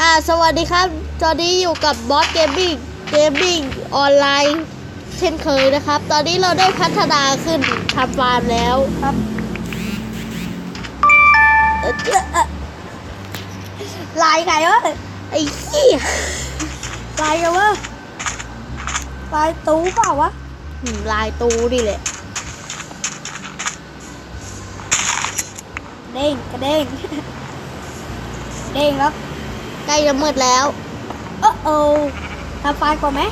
อ่าสวัสดีครับ ตอนนี้อยู่กับบอสเกมมิ่งเกมมิ่งออนไลน์ เช่นเคยนะครับ ตอนนี้เราได้พัฒนาขึ้นทำฟาร์มแล้วครับลายไงวะไอ้ขี้ยลายกันวะลายตูเปล่าวะลายตูนี่แหละเด้งกระเด้งเด้งครับ ล้จะมืดแล้วเออเออทำไฟล์ก่อนไหม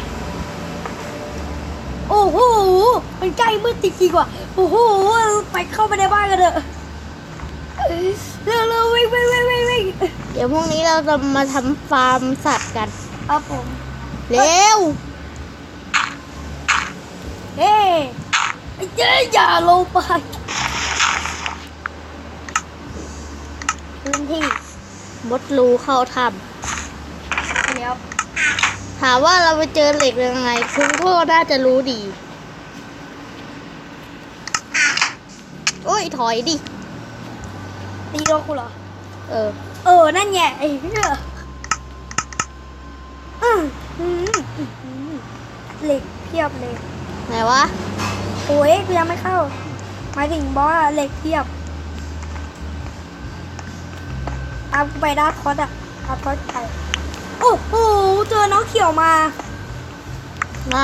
โอ้โหมันใกล้มืดจริงๆว่ะโอ้โหไปเข้าไปในบ้านกันเถอะเร็วเร็ววิ่งวิ่งวิ่งวิ่งวิ่งเดี๋ยวพรุ่งนี้เราจะมาทำฟาร์มสัตว์กันครับผมเร็วเฮ้ยไอ้เจ๊อย่าลงไปพื้นที่มดรูเข้าถ้เดี๋ยวำ ถามว่าเราไปเจอเหล็กยังไง คุณพ่อน่าจะรู้ดี โอ้ย ถอยดิ ตีโดนกูเหรอ เออ เออ นั่นไงไอ้เหี้ยอืมอืมอืมอืมเหล็กเพียบเลย ไหนวะ โอ้ยกูยังไม่เข้าหมายถึงบอสอะเหล็กเพียบตามกูไปด้านคอสอะด้านคอสไป โอ้โหเจอน้องเขียวมาไหน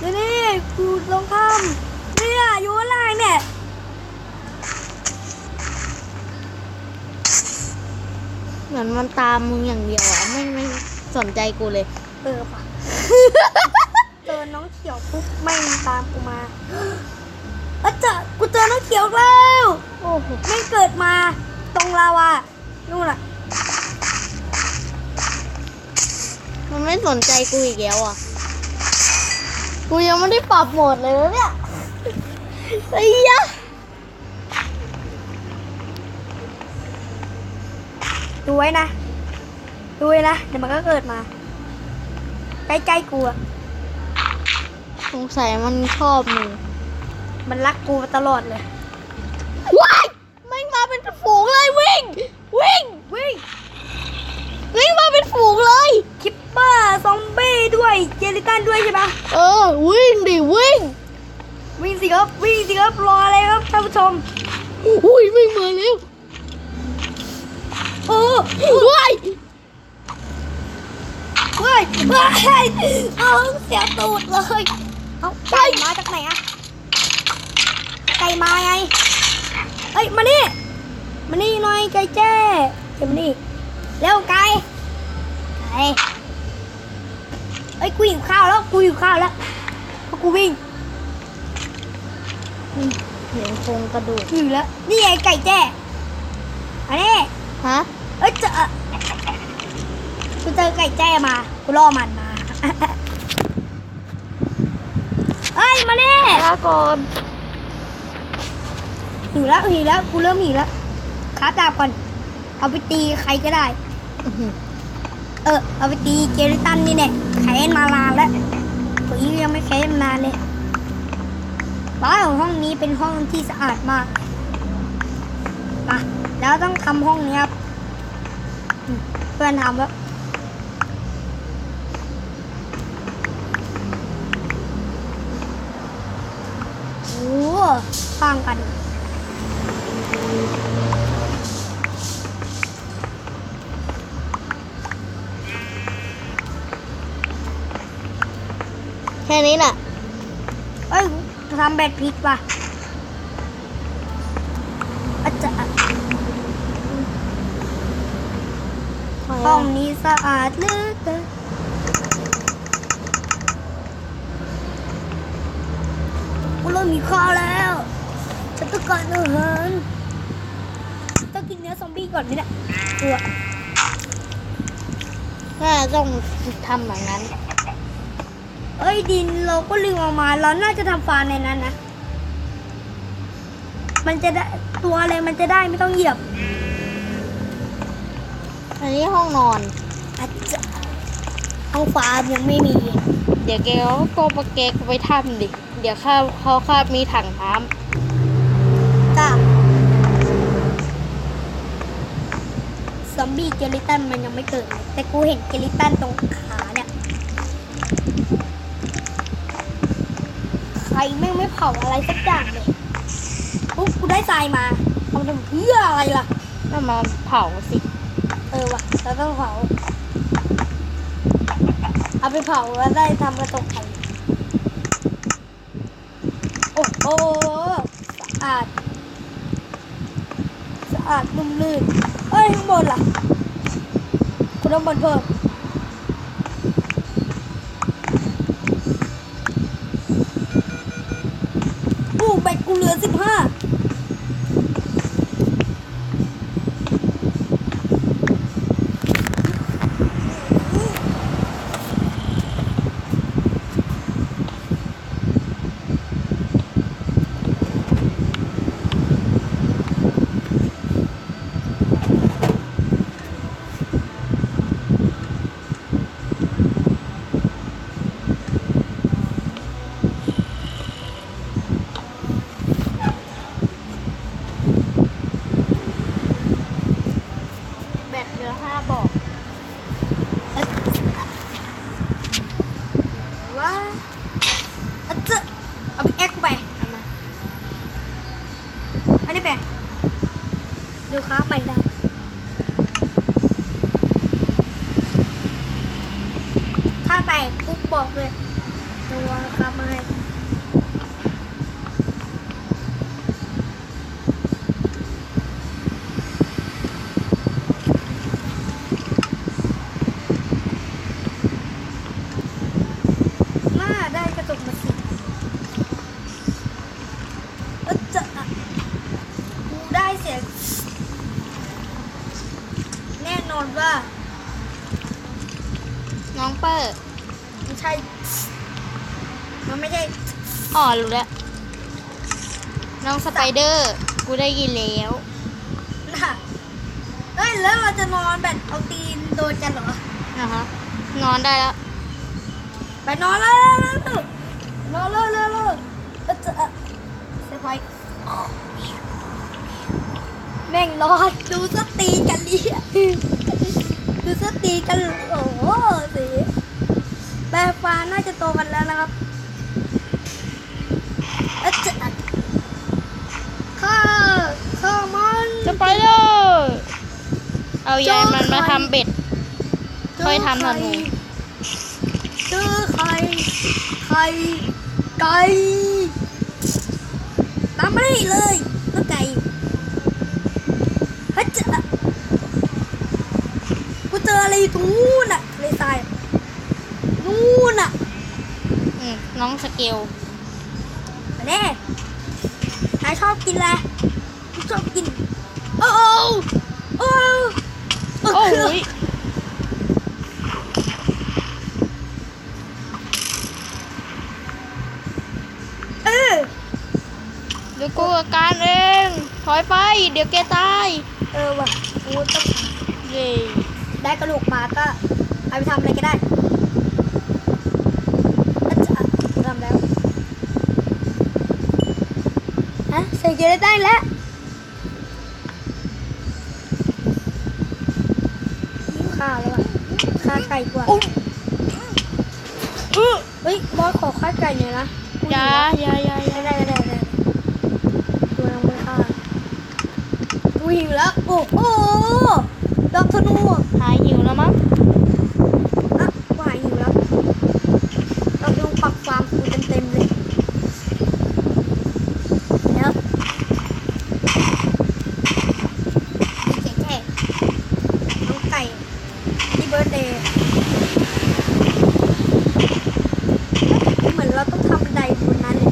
นี่นี่กูลงถ้ำเนี่ยอยู่ข้างล่างเนี่ยเหมือนมันตามมึงอย่างเดียวอะไม่ไม่สนใจกูเลย เออปะ เจอน้องเขียวปุ๊บไม่งตามกูมาเออเจอกูเจอน้องเขียวแล้ว โอ้โหไม่เกิดมาตรงลาวานู่นอะ มันไม่สนใจกูอีกแล้วอะ กูยังไม่ได้ปรับโหมดเลยนะเนี่ยไอ้ยะดูไว้นะ ดูไว้นะ เดี๋ยวมันก็เกิดมา ใกล้ๆกูอะสงสัยมันชอบมึงมันรักกูมาตลอดเลย ว้ายไม่งมาเป็นฝูงเลยวิ่ง วิ่ง วิ่ง วิ่งมาเป็นฝูงเลย คิปเปอร์ซอมบี้ด้วย เจลิตันด้วยใช่ปะ เออ วิ่งดิวิ่ง วิ่ง สิครับ วิ่งสิครับ รออะไรครับท่านผู้ชมอุ้ยวิ่งมาแล้วโอ้ว้ายเฮ้ยเฮ้ยเอาเสียตูดเลย เอาไก่มาจากไหนอะไก่มาไงเอ้ย มานี่ มานี่หน่อยไก่แจ้เดี๋ยวมานี่เร็วไก่ไก่เอ้ยกูหิวข้าวแล้ว กูหิวข้าวแล้วเพราะกูวิ่ง เห็นโครงกระดูกหิวแล้ว นี่ไงไก่แจ้อันนี้ฮะ เอ้ยเจอกูเจอไก่แจ้มา กูล่อมันมา เอ้ย มาเนี่ลาก่อนหิวแล้วหิวแล้ว กูเริ่มหิวแล้วขาดาบก่อน เอาไปตีใครก็ได้อื้อหือเออ เอาไปตีเจริตันนี่เนี่ยแค้นมานานแล้วผมยังไม่แค้นมานานเลย บ้านของห้องนี้เป็นห้องที่สะอาดมากมาแล้วต้องทำห้องนี้ครับ เพื่อนทำแล้วโอ้ฟังกันแค่นี้น่ะเอ้ย ทำแบตผิดว่ะอาจจะห้องนี้สะอาดเหลือเกินกูเริ่มมีข้าวแล้ว ฉันต้องการอาหารต้องกินเนื้อซอมบี้ก่อนไหมเนี่ยกลัวน่าต้องทำแบบนั้น เอ้ยดินเราก็ลืมเอามา เราน่าจะทำฟาร์มในนั้นนะ มันจะได้ตัวอะไรมันจะได้ไม่ต้องเหยียบ อันนี้ห้องนอนอาจจะห้องฟาร์มยังไม่มี เดี๋ยวแกก็ปแกก็ไปทำดิ เดี๋ยวข้าเขาข้ามีถังน้จ้าซอมบี้เกลิตันมันยังไม่เกิดเลยแต่กูเห็นเกลิตันตรงขา แม่งไม่เผาอะไรสักอย่างเลยปุ๊บกูได้ทรายมาเอามาทำเพื่ออะไรล่ะก็มาเผาสิเออว่ะแล้วต้องเผาเอาไปเผาแล้วได้ทำกระจกไข่โอ้โหสะอาดสะอาดนุ่มลื่นเอ้ยข้างบนล่ะคุณต้องบนเพิ่ม ตกูเหลือสิบห้า แบตเหลือห้าบอก ว่าอะเจอะเอาไปแอ็กไปเอามาอันนี้ไปดูค้าไปได้ ถ้าแตกปุ๊บบอกเลย ตัวค้ามาให้มาได้กระจกมาสิเอะเจะอะกูได้เสียงแน่นอนว่า น้องเปอร์ ไม่ใช่ มันไม่ใช่อ๋อรู้แล้วน้องสไปเดอร์ กูได้ยินแล้วน่ะเอ้ยแล้วเราจะนอนแบบเอาตีนโดนกันเหรอนะคะนอนได้แล้ว ไปนอนแล้วนอนเลยเลยเลยเอะจะอะเซฟไพรส์แม่งนอนดูสตีกันดิดูสตีกันโอ้โหสิแปลฟ้าน่าจะโตกันแล้วนะครับ มันสไปเดอร์เอายายมันมาทำเบ็ด ค่อยทำธนูเจอไข่ไข่ไก่ตามไม่ได้เลยก็ไก่ฮัจจะกูเจออะไรอยู่ตรงนู้นน่ะทะเลทรายนู่นน่ะอืมน้องสเกลมาแน่นายชอบกินอะไรกูชอบกินโอ้โอ้โอ้โอ้ยเออเดี๋ยวกูอาการเอง ถอยไป เดี๋ยวแกตาย เออว่ะกูต้องเย่ได้กระดูกมาก็เอาไปทำอะไรก็ได้อาจารย์ทำแล้วฮะใส่เกลือได้แล้ว ไก่กว่าอุ๊ยอื้อเฮ้ยบอสขอข้าไก่หน่อยนะกูอยาอยาอยาอยาได้ได้ได้ได้ตัวยังไม่ฆ่ากูหิวแล้ว โอ้โหดอกธนูอะหายหิวแล้วมั้ง อะกูหายหิวแล้วดอกธนูปักฟาร์มกูเต็มๆเลย เดี๋ยวมีแก่ๆน้องไก่ที่เบิร์ดเดย์เหมือนเราต้องทำบันไดบนนั้นเลย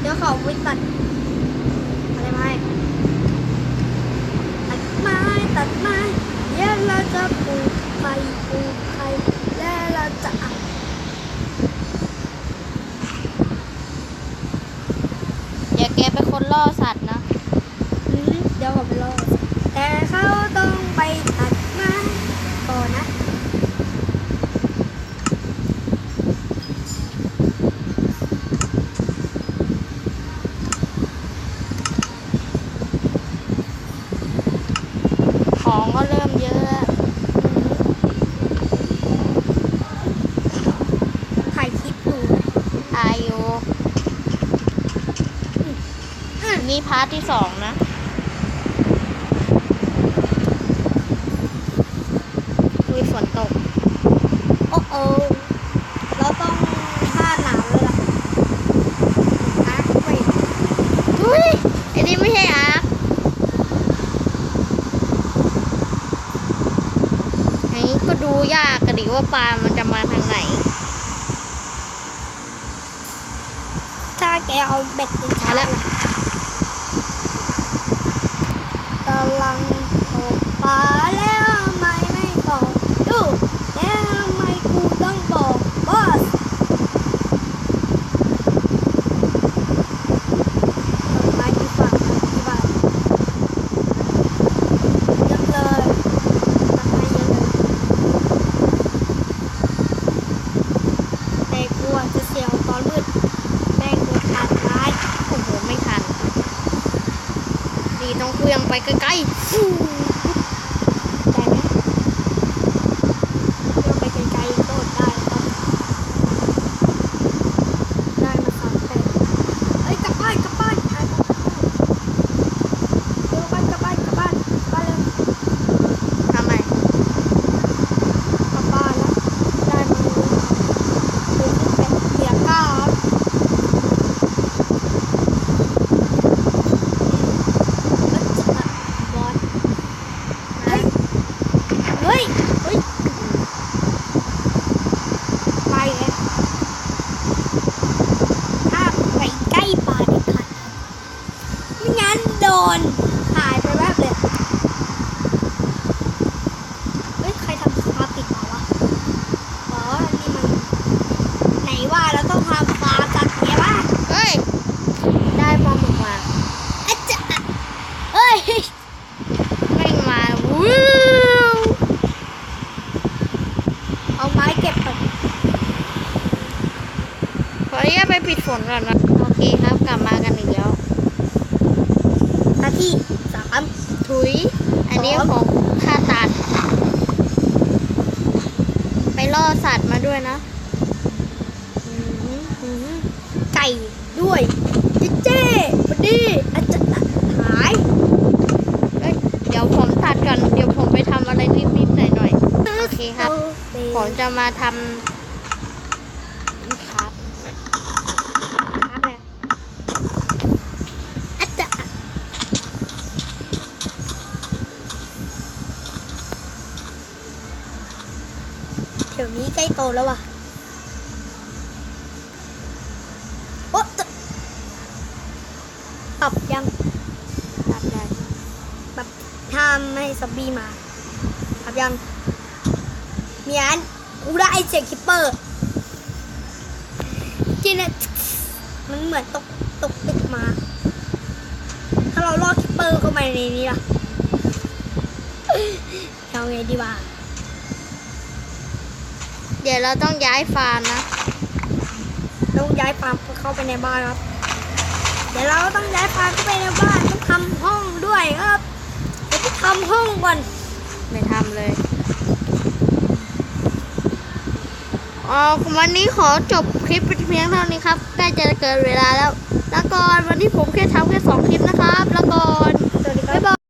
เดี๋ยวเขาไปตัดอะไรมาให้ตัดไม้ตัดไม้เดี๋ยวเราจะปลูกไผ่ปลูกไผ่แล้วเราจะอะ อย่าแกเป็นคน ล่อสัตว์นะ เดี๋ยวผมไปรอแต่เขาต้องไปตัดไม้ก่อนนะ เนี้พาร์ทที่สองนะมีฝนตก โอ้โอเราต้องผ้าหนาวเลยล่ะนะไปอุ้ยอันนี้ไม่ใช่อาร์คอันนี้ก็ดูยากกันดิว่าปลามันจะมาทางไหนถ้าแกเอาเบ็ดเป็นช้ามาแล้ว กำ ลังตกปลาแล้วทำไมไม่บอกดูแล้วทำไมกูต้องบอกบอสไปที่ฝั่งที่บ้านเยอะเลยทำไมเยอะเลยแต่กลัวจะเสียวตอนมืดแม่งกลัวขาดไม้ โอ้โห ไม่ทัน ดีต้อ งไปไกลมได้ไหมเที่ยวไปไกลๆโดดได้ครับ ได้มาสามแปดเอ้ยกลับบ้านกลับบ้านถ่ายกลับบ้านเร็วไปกลับบ้านกลับบ้านกลับบ้านเร็ว ๆทำไม กลับบ้านแล้ว ได้มาเลยเดี๋ยวขึ้นไปเหยียบก้าวครับอืมแล้วจะบอสเฮ้ย เฮ้ย เฮ้ย ไปเลยถ้าไปใกล้ปลาเด็ดขาดครับไม่งั้นโดนหายไปแวบเลย เฮ้ย ใครทำฟาร์มปิดมาวะ อ๋อ นี่มัน ไหนว่าเราต้องทำฟาร์มจากเนี้ยวะ เฮ้ย ได้ปลาหมึกมา อะจะเฮ้ย ไม่มาวู้ว เอาไม้เก็บก่อน ขออนุญาตไปปิดฝนก่อนนะโอเคครับ กลับมากันอีกแล้วหน้าที่สามถุย อันนี้ของค่าตัดไปล่อสัตว์มาด้วยนะอืมอืมไก่ด้วยเจ๊เจ๊มาดีอาจจะหายเอ้ยเดี๋ยวผมตัดก่อน เดี๋ยวผมไปทำอะไรนิดๆหน่อยๆ โอเคครับ ผมจะมาทำนี่ครับ ครับเนี่ยอาจจะเดี๋ยวนี้ใกล้โตแล้วว่ะโอ๊ะจะปรับยัง ตัดได้ แบบถ้าไม่ให้ ซับบี้มาปรับยังมีอันกูได้ไอเสียงคิปเปอร์จริงเนี่ยมันเหมือนตกตกตึกมา ถ้าเราลอกคิปเปอร์เข้ามาในนี้ล่ะเอาไงดีวะเดี๋ยวเราต้องย้ายฟาร์มนะ ต้องย้ายฟาร์มเข้าไปในบ้านครับ เดี๋ยวเราต้องย้ายฟาร์มเข้าไปในบ้านต้องทำห้องด้วยครับเดี๋ยวไป ทำห้องก่อน ไม่ทำเลยอ๋อวันนี้ขอจบคลิปเพียงเท่านี้ครับใกล้จะเกินเวลาแล้ว แล้วก่อนวันนี้ผมแค่ทำแค่สองคลิปนะครับละกอน